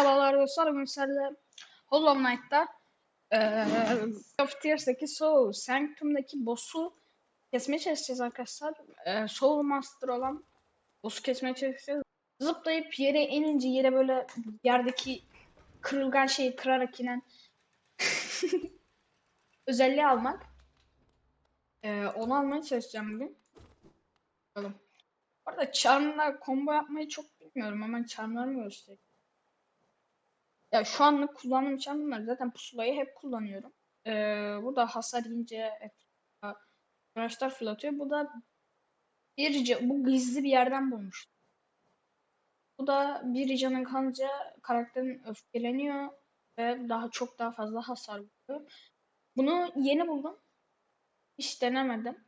Merhabalar dostlar, bugün sizlerle Hollow Knight'ta eee of Tears'daki Soul Sanctum'daki boss'u kesmeye çalışacağız arkadaşlar. Eee Soul Master olan boss'u kesmeye çalışacağız. Zıplayıp yere inince yere böyle yerdeki kırılgan şeyi kırarak inen özelliği almak. Eee onu almaya çalışacağım bugün. Bakalım. Bu arada charm'la combo yapmayı çok bilmiyorum. Hemen charm'larımı göstereyim. Ya şu anlık kullandığım için bunlar zaten pusulayı hep kullanıyorum. Ee, bu da hasar yiyince araçlar fırlatıyor. Bu da bir bu gizli bir yerden bulmuş. Bu da bir canın kanınca karakterin öfkeleniyor ve daha çok daha fazla hasar vuruyor. Bunu yeni buldum. Hiç denemedim.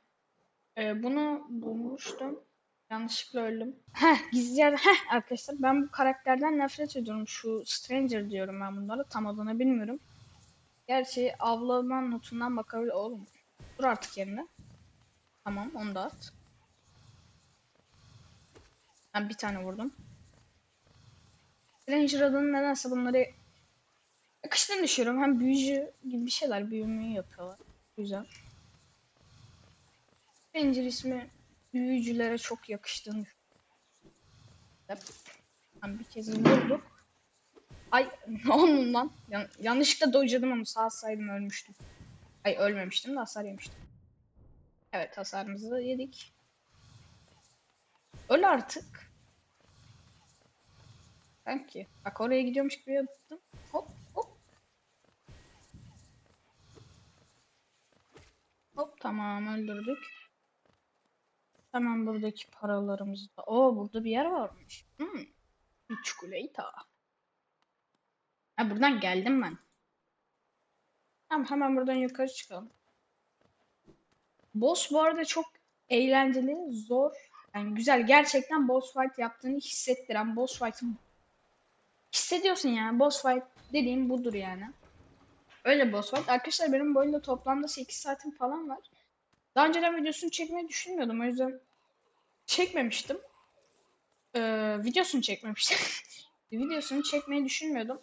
Ee, bunu bulmuştum. Yanlışlıkla öldüm. Heh gizli yer. Heh arkadaşlar ben bu karakterden nefret ediyorum. Şu Stranger diyorum ben bunlara. Tam adını bilmiyorum. Gerçi avlama notundan bakabilir. Oğlum dur artık yerine. Tamam onu da at. Ben bir tane vurdum. Stranger adını nedense bunları yakıştığını düşünüyorum. Hem büyücü gibi bir şeyler büyümeyi yapıyorlar. Güzel. Stranger ismi büyücülere çok yakıştığını düşünüyorum. bir kez vurduk. Ay ne oldu lan? Yan yanlışlıkla dojladım ama sağ saydım ölmüştüm. Ay ölmemiştim de hasar yemiştim. Evet hasarımızı yedik. Öl artık. Sanki. Bak oraya gidiyormuş gibi yaptım. Hop hop. Hop tamam öldürdük. Hemen buradaki paralarımızı da. Oo burada bir yer varmış. Hmm. Bir çikolata. Ha buradan geldim ben. Tamam hemen buradan yukarı çıkalım. Boss bu arada çok eğlenceli, zor. Yani güzel. Gerçekten boss fight yaptığını hissettiren boss fight'ı hissediyorsun yani. Boss fight dediğim budur yani. Öyle boss fight. Arkadaşlar benim bu oyunda toplamda 8 saatim falan var. Daha önceden videosunu çekmeyi düşünmüyordum. O yüzden çekmemiştim. Ee, videosunu çekmemiştim. videosunu çekmeyi düşünmüyordum.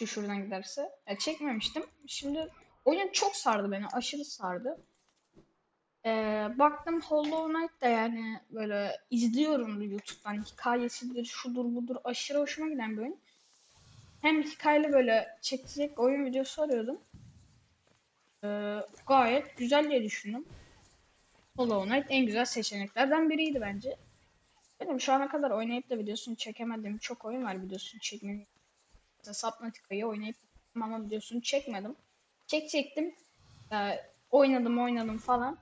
Şu şuradan giderse. Ya, çekmemiştim. Şimdi oyun çok sardı beni. Aşırı sardı. Ee, baktım Hollow Knight da yani böyle izliyorum YouTube'dan. Hikayesidir, şudur budur. Aşırı hoşuma giden bir oyun. Hem hikayeli böyle çekecek oyun videosu arıyordum. Ee, gayet güzel diye düşündüm. Hollow Knight en güzel seçeneklerden biriydi bence. Benim şu ana kadar oynayıp da videosunu çekemediğim çok oyun var videosunu çekmeyi. Mesela Subnautica'yı oynayıp ama videosunu çekmedim. Çekecektim. Ee, oynadım oynadım falan.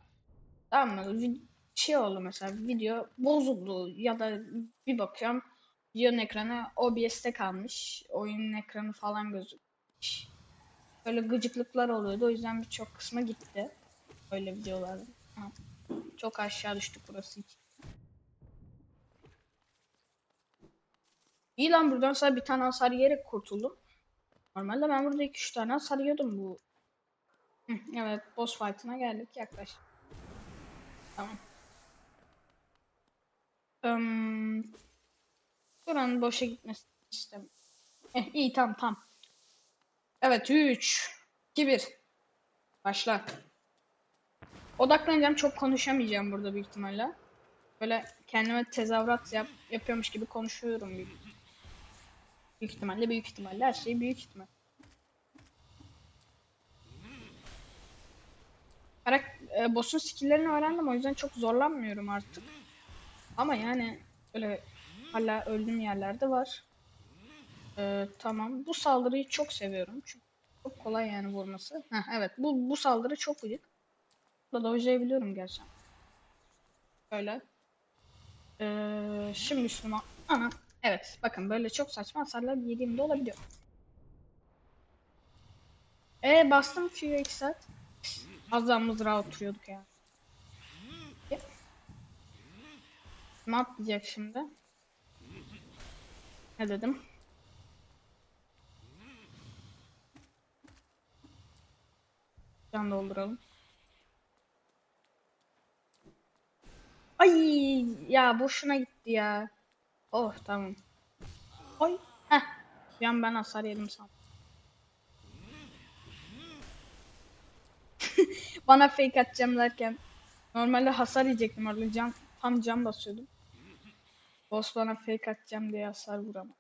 Tamam mı? Şey oldu mesela video bozuldu ya da bir bakıyorum videonun ekranı OBS'te kalmış. Oyunun ekranı falan gözükmüş. Böyle gıcıklıklar oluyordu. O yüzden birçok kısma gitti. Öyle videolarda. Ha. Çok aşağı düştük burası için. İyi lan buradan sadece bir tane hasar yiyerek kurtuldum. Normalde ben burada 2-3 tane hasar yiyordum bu. Evet boss fight'ına geldik yaklaş. Tamam. Um, buranın boşa gitmesini istemiyorum. Eh, iyi tamam tamam. Evet 3 2 1 Başla. Odaklanacağım çok konuşamayacağım burada büyük ihtimalle. Böyle kendime tezahürat yap, yapıyormuş gibi konuşuyorum büyük, büyük ihtimalle büyük ihtimalle her şey büyük ihtimal. Karak e, boss'un skill'lerini öğrendim o yüzden çok zorlanmıyorum artık. Ama yani öyle hala öldüğüm yerlerde var. Ee, tamam. Bu saldırıyı çok seviyorum. Çünkü çok kolay yani vurması. Heh, evet bu, bu saldırı çok gıcık. Da dojlayabiliyorum gerçi. Böyle. Ee, şimdi Müslüman. Ana. Evet bakın böyle çok saçma hasarlar yediğimde olabiliyor. E bastım Q'ya 2 saat. Az daha mızrağa oturuyorduk yani. Ne atlayacak şimdi? Ne dedim? Can dolduralım. Ay ya boşuna gitti ya. Oh tamam. Ay. Heh. Bir an ben hasar yedim sandım. Bana fake atacağım derken normalde hasar yiyecektim orada can, tam can basıyordum. Boss bana fake atacağım diye hasar vuramam.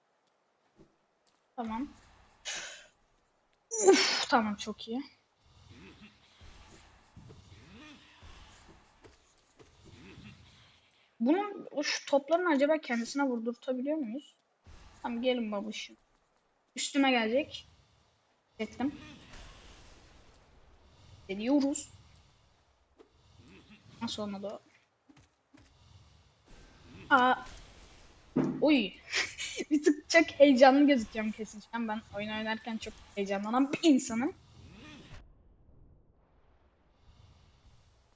Tamam. Uf, tamam çok iyi. Bunun şu toplarını acaba kendisine vurdurtabiliyor muyuz? Tamam gelin babuşum. Üstüme gelecek. Ettim. Deniyoruz. Nasıl olmadı o? Aa. Oy. bir tık çok heyecanlı gözüküyorum kesin. Ben oyun oynarken çok heyecanlanan bir insanım.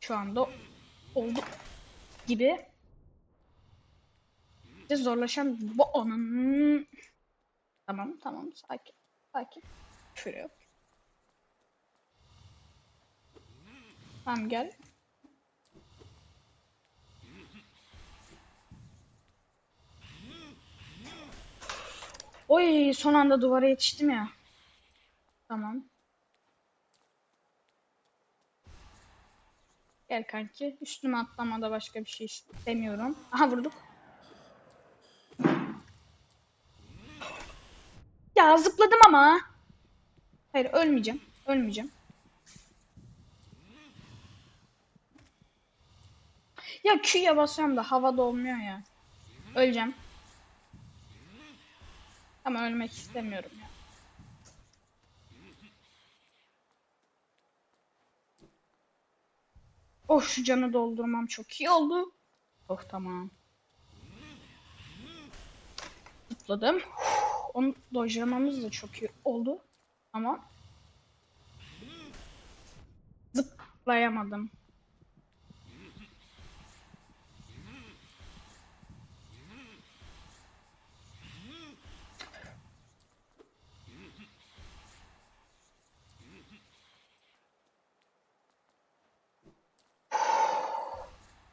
Şu anda oldu gibi. İşte zorlaşan bu onun. Tamam tamam sakin. Sakin. Küfür yok. Tamam gel. Oy son anda duvara yetiştim ya. Tamam. Gel kanki. Üstüme atlamada başka bir şey istemiyorum. Aha vurduk. Ya zıpladım ama. Hayır ölmeyeceğim. Ölmeyeceğim. Ya Q'ya basıyorum da havada olmuyor ya. Öleceğim. Ama ölmek istemiyorum ya. Oh şu canı doldurmam çok iyi oldu. Oh tamam. Zıpladım. Onu dojlamamız da çok iyi oldu. Ama zıplayamadım.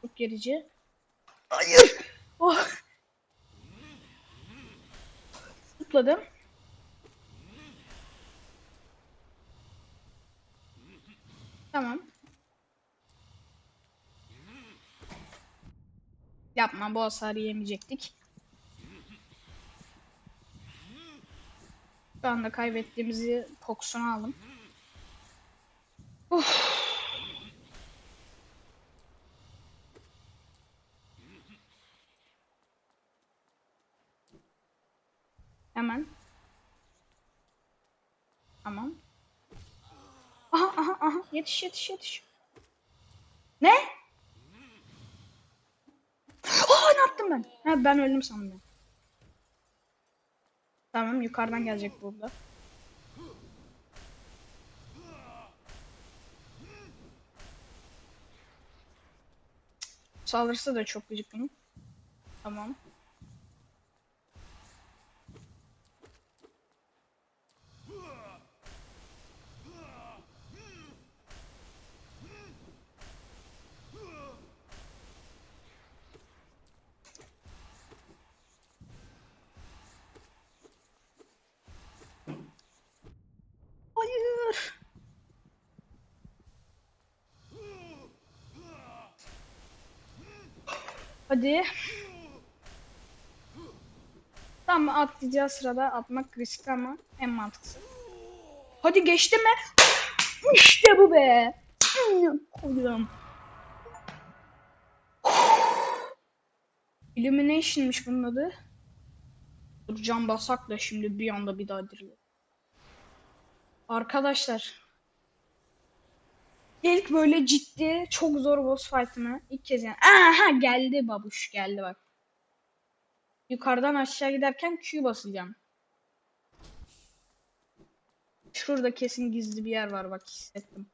Çok gerici. Hayır. Oh. Zıpladım. Tamam. Yapma bu hasarı yemeyecektik. Şu anda kaybettiğimizi kokusunu aldım. Uf. Hemen. Tamam. Aha aha aha yetiş yetiş yetiş. Ne? Aa ne yaptım ben? Ha, ben öldüm sandım. Tamam yukarıdan gelecek burada. Saldırısı da çok gıcık bunun. Tamam. Hayır. Hadi. Tamam atlayacağı sırada atmak riskli ama en mantıklısı. Hadi geçti mi? İşte bu be. Koyuyorum. Illumination'mış bunun adı. Dur can basak da şimdi bir anda bir daha diriliyor. Arkadaşlar. İlk böyle ciddi çok zor boss fight'ımı ilk kez yani. Aha geldi babuş geldi bak. Yukarıdan aşağı giderken Q basacağım. Şurada kesin gizli bir yer var bak hissettim.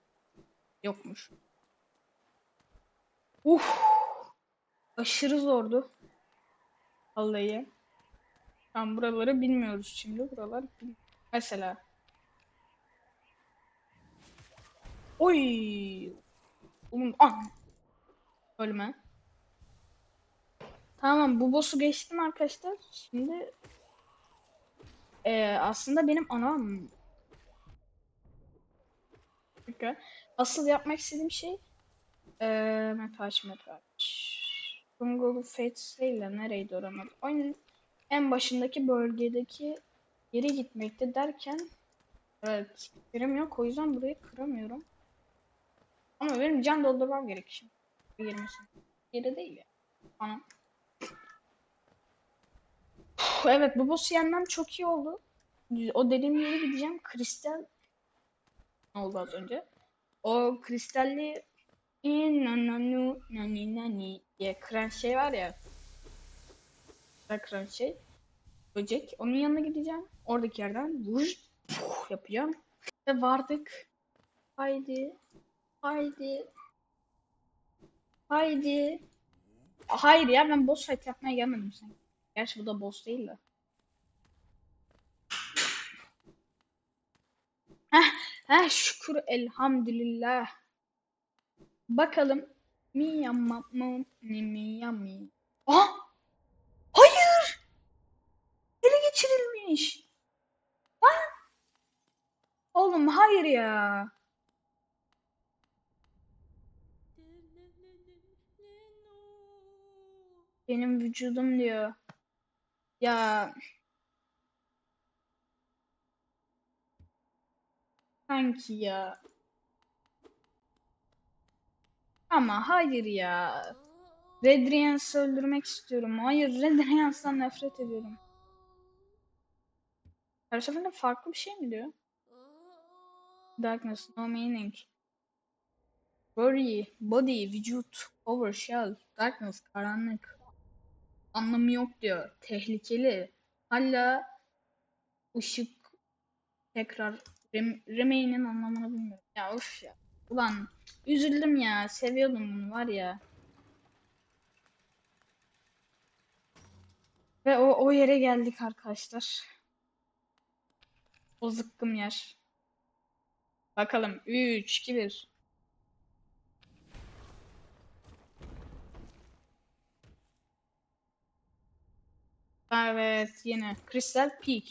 Yokmuş. Uf. Aşırı zordu. Vallahi. Tam buraları bilmiyoruz şimdi. Buralar bil mesela. Oy. Oğlum ah. Ölme. Tamam bu boss'u geçtim arkadaşlar. Şimdi Ee, aslında benim anam. Asıl yapmak istediğim şey ee, map aç map aç. Bungaloo Fates değil de nereydi oranın adı? Oyunun en başındaki bölgedeki yere gitmekte derken evet yerim yok o yüzden burayı kıramıyorum. Ama benim can doldurmam gerek şimdi. Girmesin. Yeri değil ya. Anam. Evet bu boss'u yenmem çok iyi oldu. O dediğim yere gideceğim. Kristal ne oldu az önce? O kristalli inananu nani nani diye kıran şey var ya. Kıran şey. Böcek. Onun yanına gideceğim. Oradaki yerden puh yapacağım. Ve vardık. Haydi. Haydi. Haydi. Hayır ya ben boss fight yapmaya gelmedim sen. Gerçi bu da boss değil de. Heh, heh şükür elhamdülillah. Bakalım. Miyamma mı ni miyami. Aa! Hayır! Ele geçirilmiş. Ha? Oğlum hayır ya. Benim vücudum diyor. Ya sanki ya. Ama hayır ya. Redrians'ı öldürmek istiyorum. Hayır, Redrians'tan nefret ediyorum. Her seferinde farklı bir şey mi diyor? Darkness, no meaning. Worry, body, vücut, over, shell, darkness, karanlık. Anlamı yok diyor. Tehlikeli. Hala ışık tekrar rem remain'in anlamını bilmiyorum. Ya of ya. Ulan üzüldüm ya. Seviyordum bunu var ya. Ve o o yere geldik arkadaşlar. O zıkkım yer. Bakalım 3 2 1 Evet yine Crystal Peak.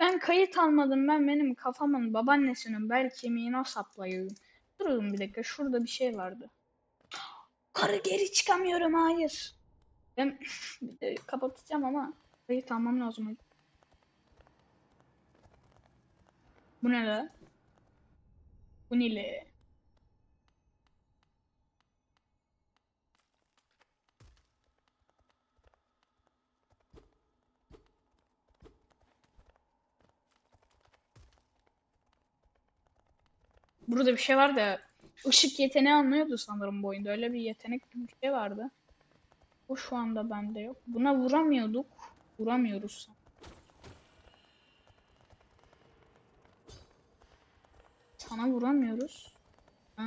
Ben kayıt almadım ben benim kafamın babaannesinin bel kemiğine saplayıyorum. Durun bir dakika şurada bir şey vardı. Karı geri çıkamıyorum hayır. Ben kapatacağım ama kayıt almam lazım. Bu ne la? Bu ne la? Burada bir şey var da ışık yeteneği anlıyordu sanırım bu oyunda. Öyle bir yetenek gibi bir şey vardı. O şu anda bende yok. Buna vuramıyorduk. Vuramıyoruz. Sana vuramıyoruz. Ha.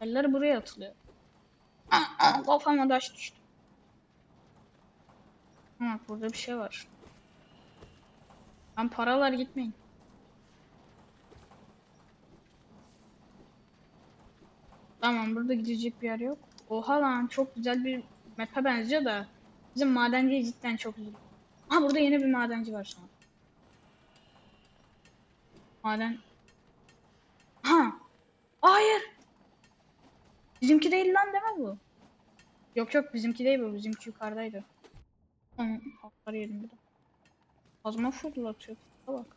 Eller buraya atılıyor. Aa, aa, kafama taş düştü. Ha, burada bir şey var. Lan paralar gitmeyin. Tamam burada gidecek bir yer yok. Oha lan çok güzel bir map'e benziyor da bizim madenciye cidden çok üzüldüm. Ha burada yeni bir madenci var şu an. Maden. Ha. Hayır. Bizimki değil lan deme bu. Yok yok bizimki değil bu. Bizimki yukarıdaydı. Tamam. Hakları yedim bir de. Azma fırlatıyor. Bak.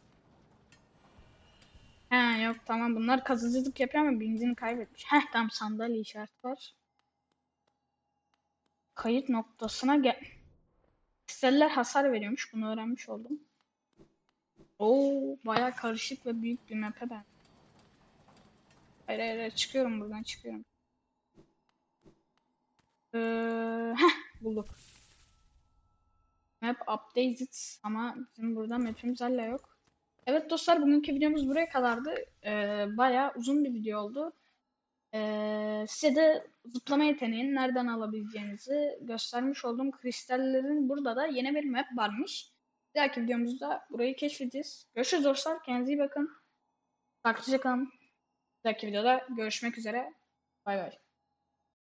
He yok tamam bunlar kazıcılık yapıyor ama bilincini kaybetmiş. Heh tam sandalye işaret var. Kayıt noktasına gel. Kristaller hasar veriyormuş. Bunu öğrenmiş oldum. Oo baya karışık ve büyük bir map'e ben. Hayır hayır hayır, çıkıyorum buradan çıkıyorum. Ee, heh bulduk. Map updated ama bizim burada map'imiz hala yok. Evet dostlar bugünkü videomuz buraya kadardı. Ee, bayağı uzun bir video oldu. Ee, size de zıplama yeteneğini nereden alabileceğinizi göstermiş oldum. Kristallerin burada da yeni bir map varmış. Bir dahaki videomuzda burayı keşfedeceğiz. Görüşürüz dostlar. Kendinize iyi bakın. Takipte kalın. Bir dahaki videoda görüşmek üzere. Bay bay.